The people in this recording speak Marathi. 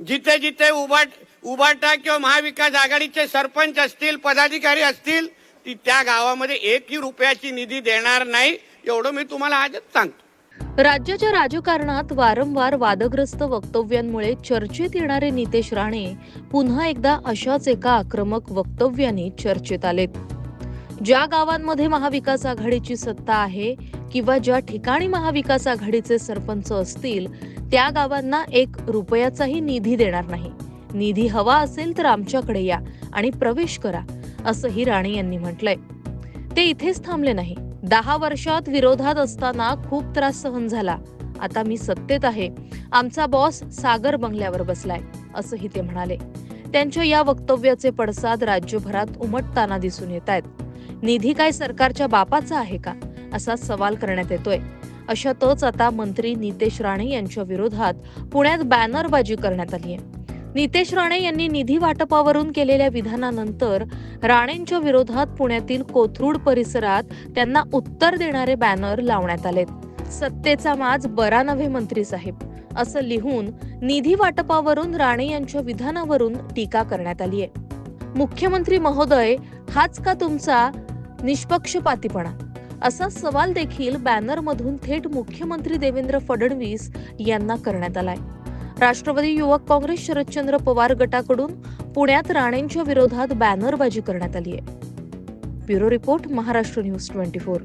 जिथे जिथे उभाट उभाटा किंवा महाविकास आघाडीचे सरपंच असतील पदाधिकारी असतील ती त्या गावामध्ये एकही रुपयाची निधी देणार नाही एवढं मी तुम्हाला आजच सांगतो. राज्याच्या राजकारणात वारंवार वादग्रस्त वक्तव्यांमुळे चर्चेत येणारे नितेश राणे पुन्हा एकदा अशाच एका आक्रमक वक्तव्याने चर्चेत आलेत. ज्या गावांमध्ये महाविकास आघाडीची सत्ता आहे किंवा ज्या ठिकाणी महाविकास आघाडीचे सरपंच असतील त्या गावांना एक रुपयाचाही निधी देणार नाही. निधी हवा असेल तर आमच्याकडे या आणि प्रवेश करा असंही राणे यांनी म्हटलंय. ते इथेच थांबले नाही. दहा वर्षात विरोधात असताना खूप त्रास सहन झाला. आता मी सत्तेत आहे. आमचा बॉस सागर बंगल्यावर बसलाय असंही ते म्हणाले. त्यांच्या या वक्तव्याचे पडसाद राज्यभरात उमटताना दिसून येत आहेत निधी काय सरकारच्या बापाचा आहे का? असा सवाल करण्यात येतोय. अशातच आता मंत्री नितेश राणे यांच्या विरोधात पुण्यात बॅनरबाजी करण्यात आली आहे. नितेश राणे यांनी निधी वाटपावरून केलेल्या विधानानंतर राणेंच्या विरोधात पुण्यातील कोथरूड परिसरात त्यांना उत्तर देणारे बॅनर लावण्यात आलेत. सत्तेचा माज बरा नव्हे मंत्री साहेब असं लिहून निधी वाटपावरून राणे यांच्या विधानावरून टीका करण्यात आली आहे. मुख्यमंत्री महोदय हाच का तुमचा निष्पक्षपातीपणा? असा सवाल देखील बॅनरमधून थेट मुख्यमंत्री देवेंद्र फडणवीस यांना करण्यात आलाय. राष्ट्रवादी युवक काँग्रेस शरदचंद्र पवार गटाकडून पुण्यात राणेंच्या विरोधात बॅनरबाजी करण्यात आली आहे bureau report Maharashtra news twenty four.